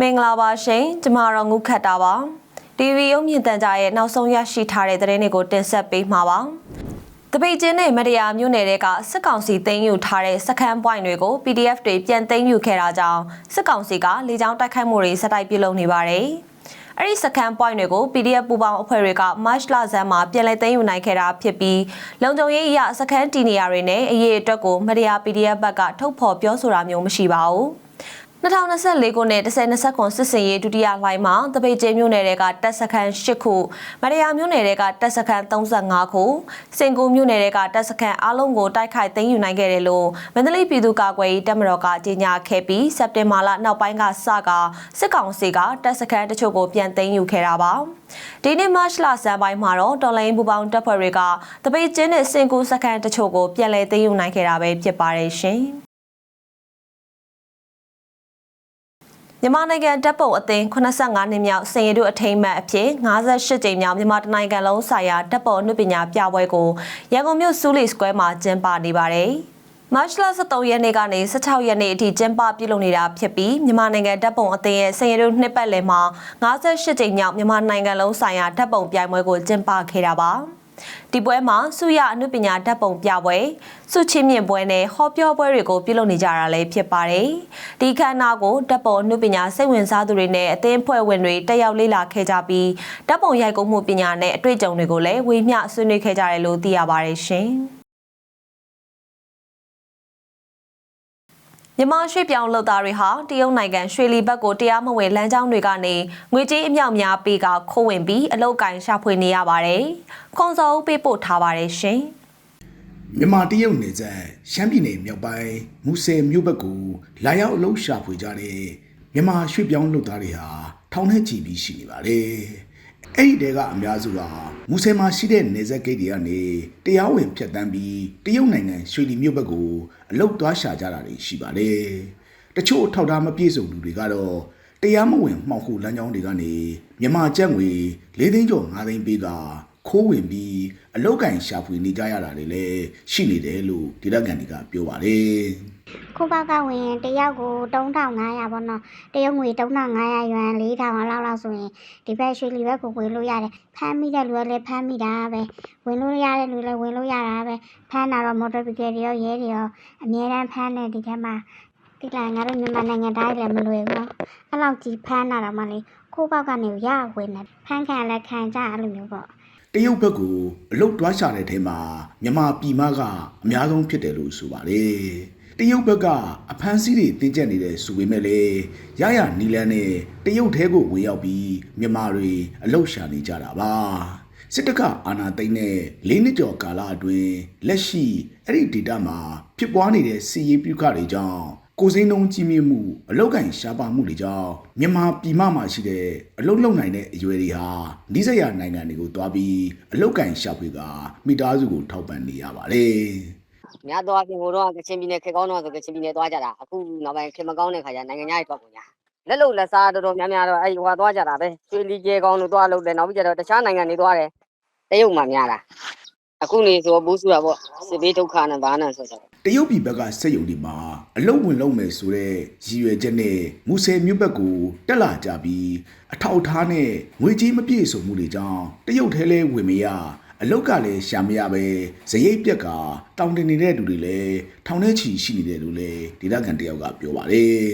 မင်္ဂလာပါရှင်ကျမတော့ငုခတ်တာပါ TV ရုံမြင့်တန်ကြရဲ့နောက်ဆုံးရရှိထားတဲ့သတင်းတွေကိုတင်ဆက်ပေးမှာပါတပိတ်ချင်းနဲ့မတရားမြို့နယ်တွေကစစ်ကောင်စီသိမ်းယူထားတဲ့စခန်းပွိုင်တွေကို PDF တွေပြန်သိမ်းယူခဲ့တာကြောင့်စစ်ကောင်စီကလေကြောင်းတိုက်ခိုက်မှုတွေစတိုက်ပြုလုပ်နေပါတယ်။ အဲ့ဒီစခန်းပွိုင်တွေကို PDF ပူပေါင်းအဖွဲ့တွေက March လဆန်းမှာပြန်လည်သိမ်းယူနိုင်ခဲ့တာဖြစ်ပြီးလုံခြုံရေးအရစခန်းတီနေရာတွေနဲ့အရေးအတွက်ကိုမတရား PDF ဘက်ကထုတ်ဖော်ပြောဆိုတာမျိုးမရှိပါဘူး။ 2024ခုနှစ်10-20ခွန်စစ်စင်ရေးဒုတိယလှိုင်းမှာတပိတ်ကျင်းမြို့နယ်တွေကတပ်စခန်း10ခုမရယာမြို့နယ်တွေကတပ်စခန်း35ခုစင်ကူမြို့နယ်တွေကတပ်စခန်းအလုံးကိုတိုက်ခိုက်သိမ်းယူနိုင်ခဲ့တယ်လို့မန္တလေးပြည်သူ့ကာကွယ်ရေးတပ်မတော်ကကြေညာခဲ့ပြီးစက်တင်ဘာလနောက်ပိုင်းကစကစစ်ကောင်စီကတပ်စခန်းတချို့ကိုပြန်သိမ်းယူခဲ့တာပါဒီနေ့မတ်လဆန်းပိုင်းမှာတော့တော်လိုင်းဘူပေါင်းတပ်ဖွဲ့တွေကတပိတ်ကျင်းနဲ့စင်ကူစခန်းတချို့ကိုပြန်လည်သိမ်းယူနိုင်ခဲ့တာပဲဖြစ်ပါတယ်ရှင် မြန်မာနိုင်ငံတပ်ပုံအသင်း85နှစ်မြောက်စင်ရည်တို့အထိမ်းအမှတ်အဖြစ်58ကြိမ်မြောက်မြန်မာတိုင်းနိုင်ငံလုံးဆိုင်ရာတပ်ပုံအနုပညာပြပွဲကိုရန်ကုန်မြို့စူးလီစကွဲမှာကျင်းပနေပါတယ်။မတ်လ23ရက်နေ့ကနေ16ရက်နေ့အထိကျင်းပပြုလုပ်နေတာဖြစ်ပြီးမြန်မာနိုင်ငံတပ်ပုံအသင်းရဲ့စင်ရည်တို့နှစ်ပတ်လည်မှာ58ကြိမ်မြောက်မြန်မာနိုင်ငံလုံးဆိုင်ရာတပ်ပုံပြိုင်ပွဲကိုကျင်းပခဲ့တာပါ။ ဒီပွဲမှာစုရအနုပညာဓာတ်ပုံပြပွဲစုချင်းမြင့်ပွဲနဲ့ဟောပြောပွဲတွေကိုပြုလုပ်နေကြတာလည်းဖြစ်ပါတယ်။ဒီခမ်းနားကိုဓာတ်ပုံအနုပညာစိတ်ဝင်စားသူတွေနဲ့အသင်းဖွဲ့ဝင်တွေတက်ရောက်လေ့လာခဲ့ကြပြီးဓာတ်ပုံရိုက်ကူးမှုပညာနဲ့အတွေ့အကြုံတွေကိုလည်းဝေမျှဆွေးနွေးခဲ့ကြတယ်လို့သိရပါတယ်ရှင်။ မြန်မာရွှေပြောင်းလုပ်သားတွေဟာတရုတ်နိုင်ငံရွှေလီဘက်ကိုတရားမဝင်လမ်းကြောင်းတွေကနေငွေကြေးအမြောက်များပေးကခိုးဝင်ပြီးအလုတ်ကင်ရှာဖွေနေရပါတယ်။ခွန်စောဦးပေးပို့ထားပါတယ်ရှင်။မြန်မာတရုတ်နယ်စပ်ရှမ်းပြည်နယ်မြောက်ပိုင်းမူဆယ်မြို့ဘက်ကိုလာရောက်အလုပ်ရှာဖွေကြတဲ့မြန်မာရွှေ့ပြောင်းလုပ်သားတွေဟာထောင်ထဲချီပြီးရှိနေပါတယ်။ အဲ့ဒီတဲကအများစုဟာမူဆယ်မှာရှိတဲ့နယ်စပ်ဂိတ်တွေကနေတရားဝင်ဖြတ်တန်းပြီးတရုတ်နိုင်ငံရွှေလီမြို့ဘက်ကိုအလုပ်သွားရှာကြတာတွေရှိပါတယ်။တချို့ထောက်ထားမပြည့်စုံသူတွေကတော့တရားမဝင်မှောက်ခုလမ်းကြောင်းတွေကနေမြန်မာကျပ်ငွေ၄သိန်းကျော်၅သိန်းပေးက ခိုးဝင်ပြီးအလောက်ကင်ရှာဖွေနေကြရတာတွေလည်းရှိနေတယ်လို့ဒေသခံတွေကပြောပါတယ်ခုပေါက်ကဝင်တယောက်ကို3500ပေါ့နော်တရုတ်ငွေ3500ရွမ်4000လောက်လောက်ဆိုရင်ဒီဘက်ရွှေလီဘက်ကိုဝင်လို့ရတယ်ဖမ်းမိတဲ့လူကလည်းဖမ်းမိတာပဲဝင်လို့ရတဲ့လူလည်းဝင်လို့ရတာပဲဖမ်းတာတော့မော်တော်ဘီကယ်တွေရောရဲတွေရောအများတန်းဖမ်းနေဒီထဲမှာဒီလိုက်ငါတို့မြန်မာနိုင်ငံသားတွေလည်းမလွယ်ဘူးနော်အဲ့လောက်ကြီးဖမ်းတာတော့မှလေခုပေါက်ကနေရဝင်တယ်ဖမ်းခံလည်းခံကြအဲ့လိုမျိုးပေါ့။ တရုတ်ဘက်ကိုအလုတ်သွားရှာတဲ့ထဲမှာမြန်မာပြည်မကအများဆုံးဖြစ်တယ်လို့ဆိုပါတယ်။တရုတ်ဘက်ကအဖမ်းဆီးတွေတင်းကျပ်နေတဲ့ဆိုပေမဲ့လည်းရရနီလန်းနဲ့တရုတ်ထဲကိုဝင်ရောက်ပြီးမြန်မာတွေအလုတ်ရှာနေကြတာပါ။စစ်တပ်ကအာဏာသိမ်းတဲ့၄နှစ်ကျော်ကာလအတွင်းလက်ရှိအဲ့ဒီဒေတာမှာဖြစ်ပွားနေတဲ့စီးရေးပြုခတွေကြောင့် ကိုစိမ်းလုံးကြီးမြင့်မှုအလောက်ကင်ရှားပါမှုတွေကြောင့်မြန်မာပြည်မမှာရှိတဲ့အလုတ်လုံနိုင်တဲ့အရွယ်တွေဟာနိစရနိုင်ငံတွေကိုတွားပြီးအလောက်ကင်ရှာဖွေကမိသားစုကိုထောက်ပံ့နေရပါတယ်များတော့အပြင်ကိုတော့ကချင်ပြည်နယ်ခေတ်ကောင်းတော့ဆိုကချင်ပြည်နယ်သွားကြတာအခုနောက်ပိုင်းခေတ်မကောင်းတဲ့ခါကျနိုင်ငံခြားရေးထွက်ကုန်ညာလက်လုံလက်စားတော်တော်များများတော့အဲ့ဟိုဟာသွားကြတာပဲရွှေလီကျဲကောင်းတို့သွားလို့တယ်နောက်ပြီးကျတော့တခြားနိုင်ငံတွေသွားတယ်တရုတ်မှာများတာအခုနေဆိုဘူးစုတာပေါ့စစ်ဘေးဒုက္ခနဲ့ဘာနဲ့ဆိုတော့ တရုတ်ပြည်ဘက်ကစက်ယုံဒီမှာအလုတ်ဝင်လုံးမယ်ဆိုတဲ့ရည်ရွယ်ချက်နဲ့မူဆယ်မြို့ဘက်ကိုတက်လာကြပြီးအထောက်အထားနဲ့ငွေကြေးမပြည့်စုံမှုတွေကြောင့်တရုတ်ထဲလဲဝင်မရအလုတ်ကလည်းရှာမရပဲဇရိတ်ပြက်ကတောင်းတင်နေတဲ့လူတွေလည်းထောင်ထဲချီရှိနေတယ်လို့လည်းဒေသခံတယောက်ကပြောပါတယ်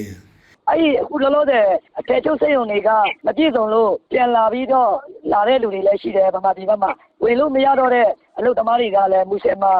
အဲ့ဒီအခုလောလောဆယ်အထက်ချုပ်စိတ်ုံတွေကမပြည့်စုံလို့ပြန်လာပြီးတော့လာတဲ့လူတွေလည်းရှိတယ်ဗမာပြည်ဘက်မှာဝင်လို့မရတော့တဲ့အလုပ်သမားတွေကလည်းမူဆယ်မှာ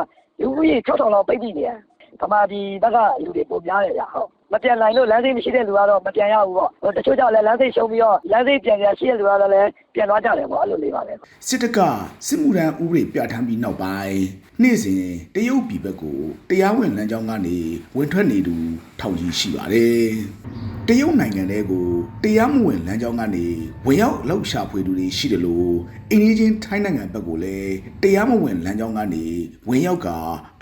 လူဦးရေ6000လောက်ပိတ်ပြီးနေတယ်ဗမာပြည်ဘက်ကလူတွေပုံများတယ်ဗျဟုတ် မပြန်နိုင်လို့လမ်းစိမရှိတဲ့လူကတော့မပြန်ရဘူးပေါ့ဟိုတချို့ကြောင့်လည်းလမ်းစိရှုံးပြီးတော့လမ်းစိပြန်ကြရှိတဲ့လူကတော့လည်းပြန်သွားကြတယ်ပေါ့အဲ့လိုလေးပါပဲစစ်တပ်ကစစ်မှုထမ်းဥပဒေပြဋ္ဌာန်းပြီးနောက်ပိုင်းနေ့စဉ်တရုတ်ပြည်ဘက်ကိုတရားဝင်လမ်းကြောင်းကနေဝင်ထွက်နေသူထောင်ကြီးရှိပါတယ်။တရုတ်နိုင်ငံတဲကိုတရားမဝင်လမ်းကြောင်းကနေဝင်ရောက်အလောက်ရှာဖွေသူတွေရှိတယ်လို့အင်းကြီးချင်းထိုင်းနိုင်ငံဘက်ကိုလည်းတရားမဝင်လမ်းကြောင်းကနေဝင်ရောက်က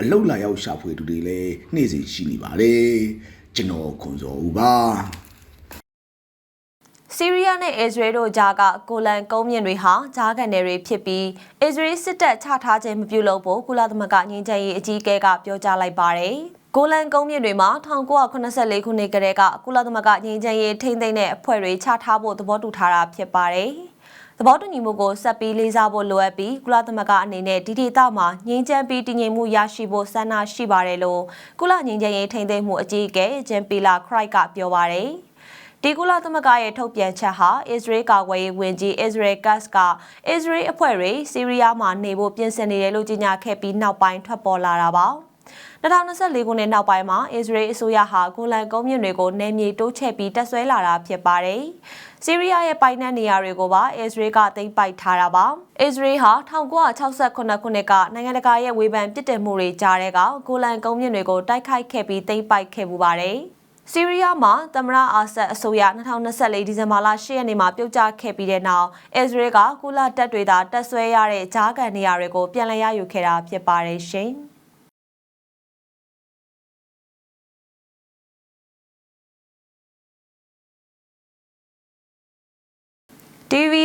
အလောက်လာရောက်ရှာဖွေသူတွေလည်းနေ့စဉ်ရှိနေပါတယ်။ ကျွန်တော်ခွန်စောဦးပါ။ဆီးရီးယားနဲ့အစ္စရေးတို့ကြားကကိုလန်ကုန်းမြင့်တွေဟာကြားခံတွေဖြစ်ပြီးအစ္စရေးစစ်တပ်ချထားခြင်းမပြုလုပ်ဖို့ကုလသမဂ္ဂငြိမ်းချမ်းရေးအကြီးအကဲကပြောကြားလိုက်ပါတယ်ကိုလန်ကုန်းမြင့်တွေမှာ1984ခုနှစ်ကတည်းကကုလသမဂ္ဂငြိမ်းချမ်းရေးထိန်းသိမ်းတဲ့အဖွဲ့တွေချထားဖို့သဘောတူထားတာဖြစ်ပါတယ်။ သဘောတူညီမှုကိုဆက်ပြီးလေးစားဖို့လိုအပ်ပြီးကုလသမဂ္ဂအနေနဲ့ဒီဒေသမှာငြိမ်းချမ်းပြီးတည်ငြိမ်မှုရရှိဖို့ဆန္ဒရှိပါတယ်လို့ကုလငြိမ်းချမ်းရေးထိန်းသိမ်းမှုအကြီးအကဲဂျန်ပီလာခရိုက်ကပြောပါတယ်။ဒီကုလသမဂ္ဂရဲ့ထုတ်ပြန်ချက်ဟာအစ္စရေးကာကွယ်ရေးဝန်ကြီးအစ္စရေးကတ်ကအစ္စရေးအဖွဲ့တွေဆီးရီးယားမှာနေဖို့ပြင်ဆင်နေတယ်လို့ကြေညာခဲ့ပြီးနောက်ပိုင်းထွက်ပေါ်လာတာပါ 2024ခုနှစ်နောက်ပိုင်းမှာအစ္စရေးအစိုးရဟာဂိုလန်ကုန်းမြင့်တွေကိုနယ်မြေတိုးချဲ့ပြီးတပ်ဆွဲလာတာဖြစ်ပါတယ်။ဆီးရီးယားရဲ့ပိုင်နက်နေရာတွေကိုပါအစ္စရေးကသိမ်းပိုက်ထားတာပါ။အစ္စရေးဟာ1968ခုနှစ်ကနိုင်ငံတကာရဲ့ဝေဖန်ပြစ်တင်မှုတွေကြားတဲ့ကဂိုလန်ကုန်းမြင့်တွေကိုတိုက်ခိုက်ခဲ့ပြီးသိမ်းပိုက်ခဲ့မှုပါတယ်။ဆီးရီးယားမှာသမရအာဆတ်အစိုးရ2024ဒီဇင်ဘာလ10ရက်နေ့မှာပြုတ်ကျခဲ့ပြီးတဲ့နောက်အစ္စရေးကကုလတပ်တွေသာတပ်ဆွဲရတဲ့ဂျားကန်နေရာတွေကိုပြန်လည်ရယူခဲ့တာဖြစ်ပါတယ်ရှင်။